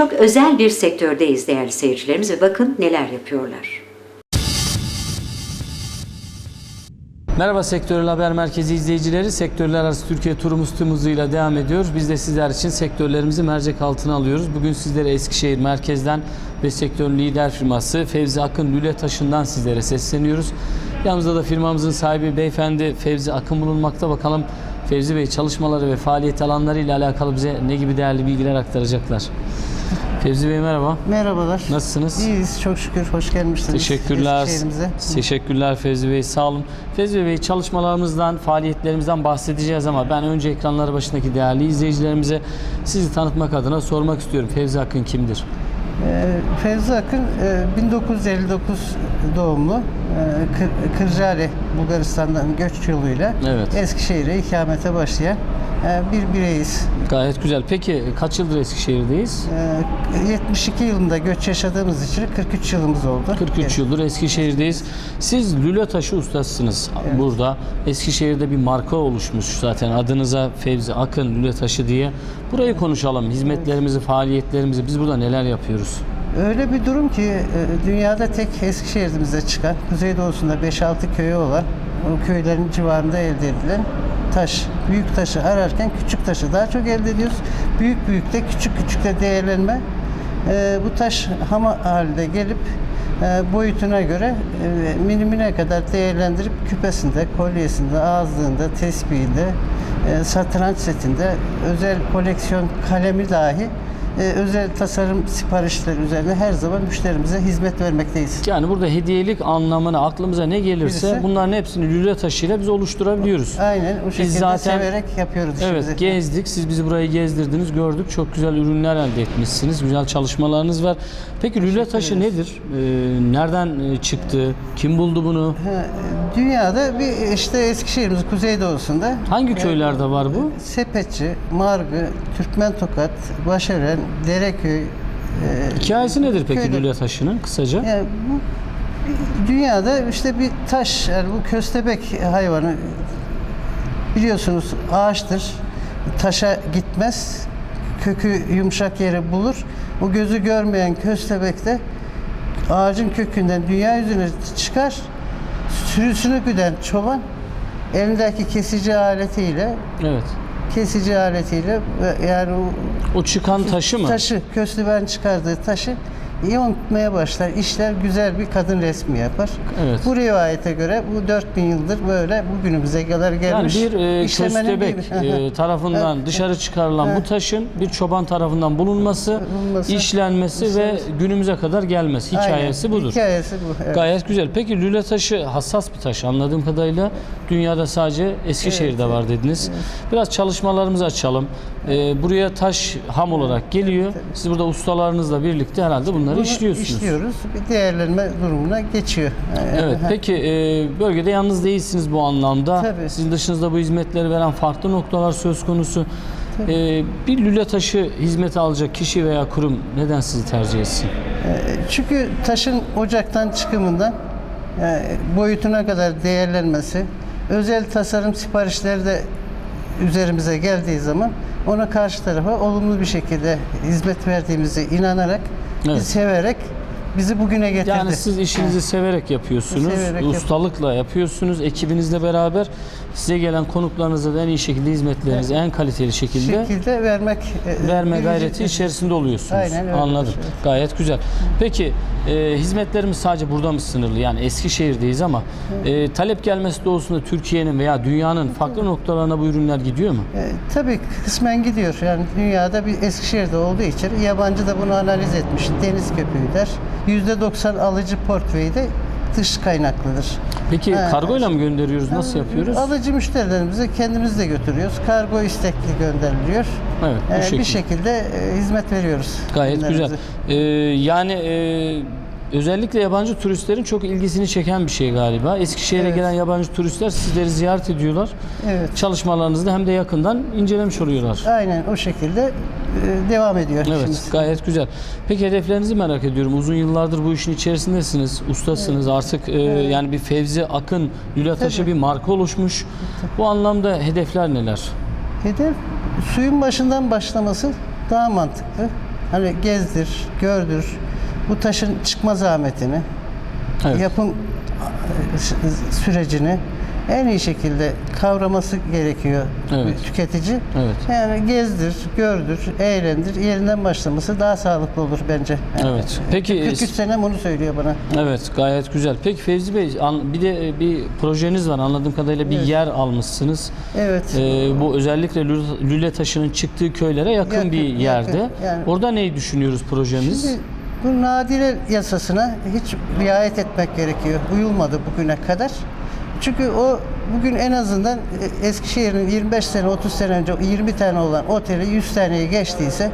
çok özel bir sektördeyiz değerli seyircilerimiz ve bakın neler yapıyorlar. Merhaba Sektörel Haber Merkezi izleyicileri. Sektörler arası Türkiye turumuz tüm hızıyla devam ediyor. Biz de sizler için sektörlerimizi mercek altına alıyoruz. Bugün sizlere Eskişehir merkezden ve sektörün lider firması Fevzi Akın Lüle Taşı'ndan sizlere sesleniyoruz. Yanımızda da firmamızın sahibi beyefendi Fevzi Akın bulunmakta. Bakalım Fevzi Bey çalışmaları ve faaliyet alanları ile alakalı bize ne gibi değerli bilgiler aktaracaklar. Fevzi Bey merhaba. Merhabalar. Nasılsınız? İyiyiz çok şükür. Hoş gelmişsiniz. Teşekkürler. Teşekkürler Fevzi Bey. Sağ olun. Fevzi Bey çalışmalarımızdan, faaliyetlerimizden bahsedeceğiz ama ben önce ekranları başındaki değerli izleyicilerimize sizi tanıtmak adına sormak istiyorum. Fevzi Akın kimdir? Ee, Fevzi Akın e, 1959 doğumlu. E, Kır- Kırcaali Bulgaristan'dan göç yoluyla Evet. Eskişehir'e ikamete başlayan e, bir bireyiz. Gayet güzel. Peki kaç yıldır Eskişehir'deyiz? E, 72 yılında göç yaşadığımız için 43 yılımız oldu. 43 yıldır Eskişehir'deyiz. Siz lüle taşı ustasısınız burada. Eskişehir'de bir marka oluşmuş zaten adınıza Fevzi Akın Lüle Taşı diye. Burayı konuşalım. Hizmetlerimizi, faaliyetlerimizi biz burada neler yapıyoruz? Öyle bir durum ki e, dünyada tek Eskişehir'imizde çıkan, Kuzeydoğu'sunda 5-6 köyü olan, o köylerin civarında elde edilen taş, büyük taşı ararken küçük taşı daha çok elde ediyoruz. Büyük büyük de küçük küçük de değerlenme. E, bu taş ham halde gelip e, boyutuna göre e, milimine kadar değerlendirip küpesinde, kolyesinde, ağızlığında, tesbihinde, e, satranç setinde, özel koleksiyon kalemi dahi e, özel tasarım siparişleri üzerine her zaman müşterimize hizmet vermekteyiz. Yani burada hediyelik anlamına aklımıza ne gelirse Birisi- bunların hepsini lüle taşıyla biz oluşturabiliyoruz. Aynen o şekilde zaten- severek yapıyoruz işimizi. Evet gezdik. Siz bizi buraya gezdirdiniz. Gördük. Çok güzel ürünler elde etmişsiniz. Güzel çalışmalarınız var. Peki lüle taşı nedir? Ee, nereden e, çıktı? Kim buldu bunu? Ha, Dünyada bir işte Eskişehir'imiz kuzeydoğusunda Hangi köylerde var bu? Sepetçi, Margı, Türkmen Tokat, Başören, Dereköy, e, Hikayesi nedir peki Köyde- lüle taşının kısaca? Yani bu dünyada işte bir taş, yani bu köstebek hayvanı biliyorsunuz ağaçtır. Taşa gitmez. Kökü yumuşak yeri bulur. O gözü görmeyen köstebek de ağacın kökünden dünya yüzüne çıkar. Sürüsünü güden çoban elindeki kesici aletiyle Evet. Kesici aletiyle yani o O çıkan taşı mı? Taşı, köstüben çıkardığı taşı yontmaya başlar. İşler güzel bir kadın resmi yapar. Evet. Bu rivayete göre bu 4000 yıldır böyle bugünümüze kadar Yani gelmiş. bir e, köstebek e, tarafından Evet. dışarı çıkarılan bu taşın bir çoban tarafından bulunması, Bulunması, işlenmesi ve günümüze kadar gelmesi. Aynen, Hikayesi budur. Hikayesi bu. evet. Gayet güzel. Peki lüle taşı hassas bir taş anladığım kadarıyla dünyada sadece Eskişehir'de var dediniz. Biraz çalışmalarımızı açalım. Ee, buraya taş ham olarak geliyor. Siz burada ustalarınızla birlikte herhalde bunları Bunu işliyorsunuz. işliyoruz. Bir değerlenme durumuna geçiyor. Evet. Peki e, bölgede yalnız değilsiniz bu anlamda. Tabii. Sizin dışınızda bu hizmetleri veren farklı noktalar söz konusu. Ee, bir lüle taşı hizmeti alacak kişi veya kurum neden sizi tercih etsin? Çünkü taşın ocaktan çıkımından e, boyutuna kadar değerlenmesi, özel tasarım siparişleri de üzerimize geldiği zaman ona karşı tarafa olumlu bir şekilde hizmet verdiğimizi inanarak, Evet. severek bizi bugüne getirdi. Yani siz işinizi severek yapıyorsunuz, Severek yap- ustalıkla yapıyorsunuz, ekibinizle beraber size gelen konuklarınıza da en iyi şekilde hizmetlerinizi en kaliteli şekilde şekilde vermek e, verme gayreti içerisinde oluyorsunuz. Aynen öyle. Anladım. Evet. Gayet güzel. Peki e, hizmetlerimiz sadece burada mı sınırlı? Yani Eskişehir'deyiz ama e, talep gelmesi doğrusunda Türkiye'nin veya dünyanın farklı noktalarına bu ürünler gidiyor mu? E, tabii kısmen gidiyor. Yani dünyada bir Eskişehir'de olduğu için yabancı da bunu analiz etmiş. Deniz köpüğü der. %90 alıcı portföyü de dış kaynaklıdır. Peki Ha, kargoyla mı gönderiyoruz? Nasıl yapıyoruz? Alıcı müşterilerimize kendimiz de götürüyoruz. Kargo istekli gönderiliyor. Evet, bu Ee, şekilde. bir şekilde e, hizmet veriyoruz. Gayet güzel. Ee, yani e, özellikle yabancı turistlerin çok ilgisini çeken bir şey galiba. Eskişehir'e Evet. gelen yabancı turistler sizleri ziyaret ediyorlar. Evet. Çalışmalarınızı da hem de yakından incelemiş oluyorlar. Aynen o şekilde e, devam ediyor Evet, işimiz. gayet güzel. Peki hedeflerinizi merak ediyorum. Uzun yıllardır bu işin içerisindesiniz, ustasınız. Artık e, yani bir Fevzi Akın Lülataşı Tabii. bir marka oluşmuş. Bu anlamda hedefler neler? Hedef suyun başından başlaması daha mantıklı. Hani gezdir, gördür. Bu taşın çıkma zahmetini, Evet. yapım sürecini en iyi şekilde kavraması gerekiyor Evet. tüketici. Evet. Yani gezdir, gördür, eğlendir, yerinden başlaması daha sağlıklı olur bence. Yani Evet. Peki 43 sene bunu söylüyor bana. Evet gayet güzel. Peki Fevzi Bey bir de e, bir projeniz var anladığım kadarıyla bir Evet. yer almışsınız. Evet. Ee, bu özellikle lüle, lüle taşının çıktığı köylere yakın, Yakın, bir yerde. yakın. Yani- Orada neyi düşünüyoruz projemiz? Şimdi bu nadire yasasına hiç riayet etmek gerekiyor. Uyulmadı bugüne kadar. Çünkü o bugün en azından e, Eskişehir'in 25 sene 30 sene önce 20 tane olan oteli 100 taneyi geçtiyse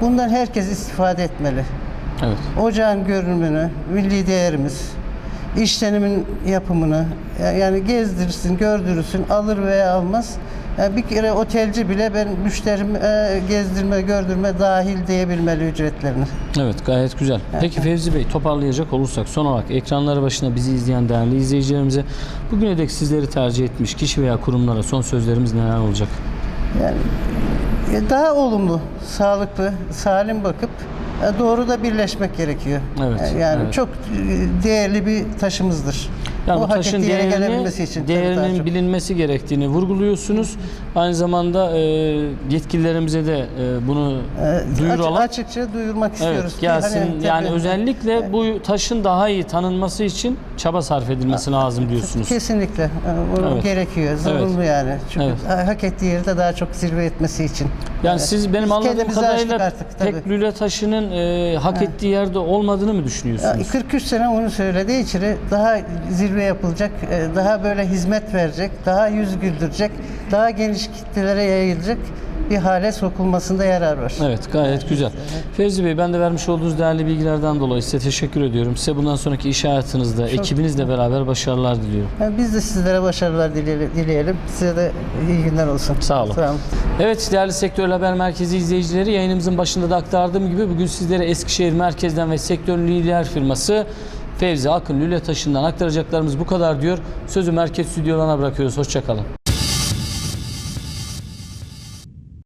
bundan herkes istifade etmeli. evet. Ocağın görünümünü, milli değerimiz, işlenimin yapımını ya- yani gezdirsin, gördürürsün, alır veya almaz. Yani bir kere otelci bile ben müşterim e, gezdirme, gördürme dahil diyebilmeli ücretlerini. Evet gayet güzel. Peki Fevzi Bey toparlayacak olursak son olarak ekranları başında bizi izleyen değerli izleyicilerimize bugüne dek sizleri tercih etmiş kişi veya kurumlara son sözlerimiz neler olacak? Yani e, daha olumlu, sağlıklı, salim bakıp e, doğru da birleşmek gerekiyor. Evet, E, Yani evet. çok e, değerli bir taşımızdır. Yani o taşın ettiği yere değerini, gelebilmesi için değerinin bilinmesi gerektiğini vurguluyorsunuz. Aynı zamanda e, yetkililerimize de e, bunu E, duyuralım. açık- açıkça duyurmak istiyoruz. Evet gelsin hani yani özellikle bu taşın daha iyi tanınması için çaba sarf edilmesi lazım diyorsunuz. Kesinlikle. E, Bu Evet. gerekiyor. Zorunlu yani. Çünkü Evet. hak ettiği yerde daha çok zirve etmesi için. Yani siz benim anladığım kendimizi kadarıyla artık, tabii. tek lüle taşının e, hak ettiği yerde olmadığını mı Ya, düşünüyorsunuz? 43 sene onu söylediği için daha zirve yapılacak, e, daha böyle hizmet verecek, daha yüz güldürecek, daha geniş kitlelere yayılacak bir hale sokulmasında yarar var. Evet gayet güzel. Fevzi Bey ben de vermiş olduğunuz değerli bilgilerden dolayı size teşekkür ediyorum. Size bundan sonraki iş hayatınızda ekibinizle beraber başarılar diliyorum. Yani biz de sizlere başarılar dileyelim. Size de iyi günler olsun. Sağ olun. Sağ olun. Evet değerli Sektör Haber Merkezi izleyicileri yayınımızın başında da aktardığım gibi bugün sizlere Eskişehir merkezden ve sektörün lider firması Fevzi Akın Lüle Taşı'ndan aktaracaklarımız bu kadar diyor. Sözü merkez stüdyolarına bırakıyoruz. Hoşçakalın.